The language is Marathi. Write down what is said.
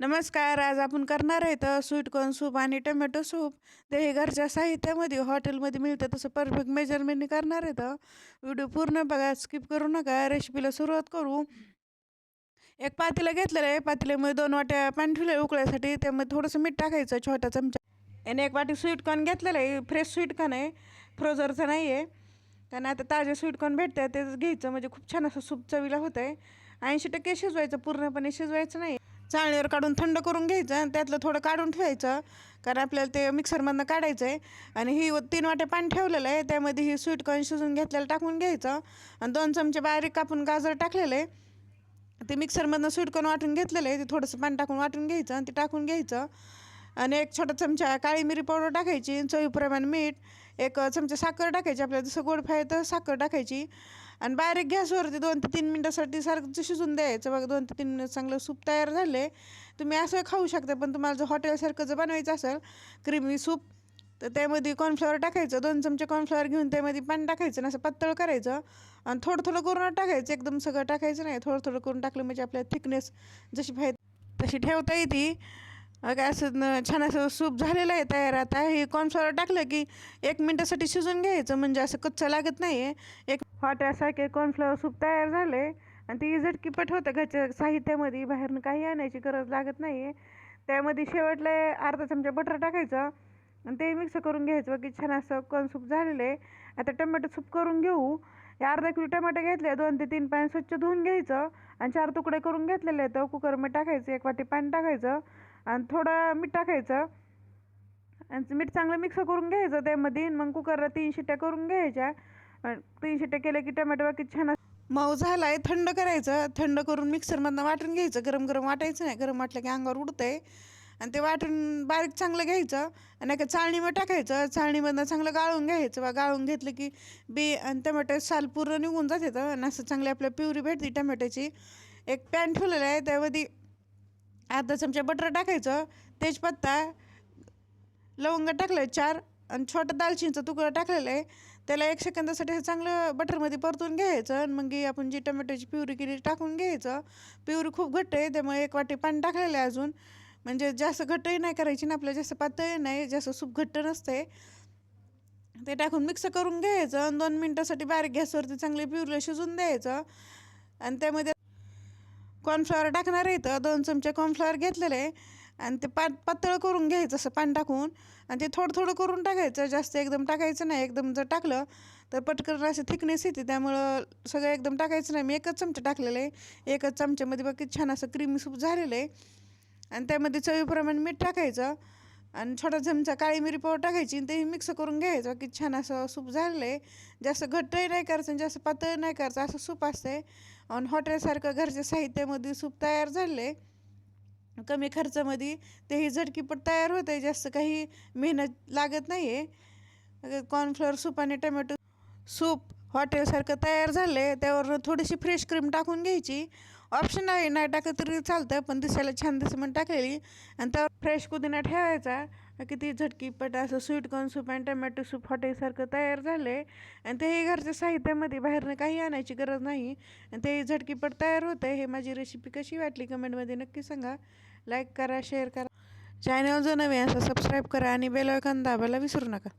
नमस्कार आज आपण करणार आहे तर स्वीटकॉर्न सूप आणि टोमॅटो सूप. ते हे घरच्या साहित्यामध्ये हॉटेलमध्ये मिळतं तसं परफेक्ट मेजरमेंटने करणार आहे तर. व्हिडिओ पूर्ण बघा स्किप करू नका रेसिपीला सुरुवात करू. एक पातेलं घेतलेलं आहे पातेल्यामध्ये दोन वाट्या पाणी ठेवलं आहे त्यामध्ये थोडंसं मीठ टाकायचं छोटा चमचा. आणि एक वाटी स्वीटकॉर्न घेतलेलं आहे फ्रेश स्वीटकॉर्न आहे फ्रोझरचं नाही आहे. कारण आता ताजे स्वीटकॉर्न भेटतं तेच घ्यायचं म्हणजे खूप छान असं सूप चवीला होतं आहे ऐंशी टक्के शिजवायचं पूर्णपणे शिजवायचं नाही. चाळणीवर काढून थंड करून घ्यायचं आणि त्यातलं थोडं काढून ठेवायचं. कारण आपल्याला ते मिक्सरमधनं काढायचं आहे आणि ही तीन वाटे पाणी ठेवलेलं आहे. त्यामध्ये ही स्वीटकॉर्न शिजून घेतलेलं टाकून घ्यायचं. आणि दोन चमचे बारीक कापून गाजर टाकलेलं आहे. ते मिक्सरमधनं स्वीटकॉर्न वाटून घेतलेलं आहे. ते थोडंसं पाणी टाकून वाटून घ्यायचं आणि ते टाकून घ्यायचं. आणि एक छोटा चमचा काळी मिरी पावडर टाकायची चवीप्रमाणे मीठ एक चमचा साखर टाकायची. आपल्याला जसं गोड पाहिजे तर साखर टाकायची. आणि बारीक गॅसवरती दोन ते तीन मिनटासाठी सारखं शिजून द्यायचं. बघा दोन ते तीन मिनिट चांगलं सूप तयार झाले. तुम्ही असं खाऊ शकता पण तुम्हाला जर हॉटेलसारखं जर बनवायचं असेल क्रीमी सूप तर त्यामध्ये कॉर्नफ्लॉवर टाकायचं. दोन चमचे कॉर्नफ्लॉवर घेऊन त्यामध्ये पाणी टाकायचं आणि असं पातळ करायचं. आणि थोडं थोडं करून टाकायचं एकदम सगळं टाकायचं नाही. थोडं थोडं करून टाकलं म्हणजे आपल्याला थिकनेस जशी पाहिजे तशी ठेवता येते. अगं असं छान असं सूप झालेलं आहे तयार आता हे कॉर्नफ्लॉवर टाकलं की एक मिनटासाठी शिजून घ्यायचं म्हणजे असं कच्चं लागत नाही आहे एक हॉटेलसारखे कॉर्नफ्लॉवर सूप तयार झाले आणि ती झटकीपट होतं घरच्या साहित्यामध्ये बाहेरनं काही आणायची गरज लागत नाही आहे त्यामध्ये शेवटला अर्धा चमचा बटर टाकायचं. आणि ते मिक्स करून घ्यायचं. की छान असं कॉर्न सूप झालेलं आहे. आता टमॅटो सूप करून घेऊ. अर्धा किलो टमाटे घेतले दोन ते तीन पाणी स्वच्छ धुवून घ्यायचं. आणि चार तुकडे करून घेतलेले आहेत. कुकरमध्ये टाकायचं एक वाटी पाणी टाकायचं. आणि थोडं मीठ टाकायचं. आणि मीठ चांगलं मिक्स करून घ्यायचं त्यामध्ये. मग कुकरला तीन शिट्ट्या करून घ्यायच्या. तीन शिट्ट्या केल्या की टमॅटो बाकी छान मऊ झाला आहे थंड करायचं. थंड करून मिक्सरमधनं वाटून घ्यायचं. गरम गरम वाटायचं नाही. गरम वाटलं की अंगावर उडतं आहे आणि ते वाटून बारीक चांगलं घ्यायचं. आणि एका चाळणीमध्ये टाकायचं. चाळणीमधनं चांगलं गाळून घ्यायचं. बा गाळून घेतलं की बी आणि टमॅटो साल पूर्ण निघून जाते. तर आणि असं चांगली आपल्या प्युरी भेटते टमॅटोची. एक पॅन ठेवलेलं आहे. त्यामध्ये अर्धा चमचा बटर टाकायचं तेजपत्ता लवंग टाकलं चार आणि छोटं दालचिनीचं तुकडं टाकलेलं आहे. त्याला एक सेकंदासाठी हे चांगलं बटरमध्ये परतून घ्यायचं आणि मग आपण जी टमॅटोची प्युरी केली टाकून घ्यायचं. प्युरी खूप घट्ट आहे त्यामुळे एक वाटी पाणी टाकलेलं आहे अजून. म्हणजे जास्त घट्टही नाही करायची ना आपल्या जास्त पातळी नाही जास्त सूप घट्ट नसते ते टाकून मिक्स करून घ्यायचं आणि दोन मिनटासाठी बारीक गॅसवरती चांगली प्युरीला शिजून द्यायचं. आणि त्यामध्ये कॉर्नफ्लॉवर टाकणार आहे दोन चमचे कॉर्नफ्लॉवर घेतलेले आहे. आणि ते पा पातळ करून घ्यायचं असं पाणी टाकून. आणि ते थोडं थोडं करून टाकायचं. जास्त एकदम टाकायचं नाही. एकदम जर टाकलं तर पटकन असं थिकनेस येते. त्यामुळं सगळं एकदम टाकायचं नाही. मी एकच चमचा टाकलेलं आहे. एकच चमच्यामध्ये बाकी छान असं क्रीमी सूप झालेलं आहे. आणि त्यामध्ये चवीप्रमाणे मीठ टाकायचं. आणि छोटा चमचा काळी मिरी पावडर टाकायची आणि तेही मिक्स करून घ्यायचं. की छान असं सूप झालेलं आहे जास्त घट्टही नाही करायचं आणि जास्त पातळ नाही करायचं. असं सूप असते आणि हॉटेलसारखं घरच्या साहित्यामध्ये सूप तयार झाले आहे कमी खर्चामध्ये तेही झटकीपट तयार होत आहे जास्त काही मेहनत लागत नाही आहे कॉर्नफ्लॉवर सूप आणि टमॅटो सूप हॉटेलसारखं तयार झालं आहे त्यावर थोडीशी फ्रेश क्रीम टाकून घ्यायची. ऑप्शन आहे नाही टाकत तरी चालतं पण दिसायला छान दिसं म्हणून टाकलेली. आणि त्यावर फ्रेश पुदिना ठेवायचा. किती झटकीपट असं स्वीटकॉर्न सूप आणि टमॅटो सूप हॉटेलसारखं तयार झालं आहे आणि तेही घरच्या साहित्यामध्ये बाहेरनं काही आणायची गरज नाही. आणि ते झटकीपट तयार होतं आहे हे माझी रेसिपी कशी वाटली कमेंटमध्ये नक्की सांगा. लाईक करा शेअर करा. चॅनल जो नवीन असं सबस्क्राईब करा आणि बेल दाबायला विसरू नका.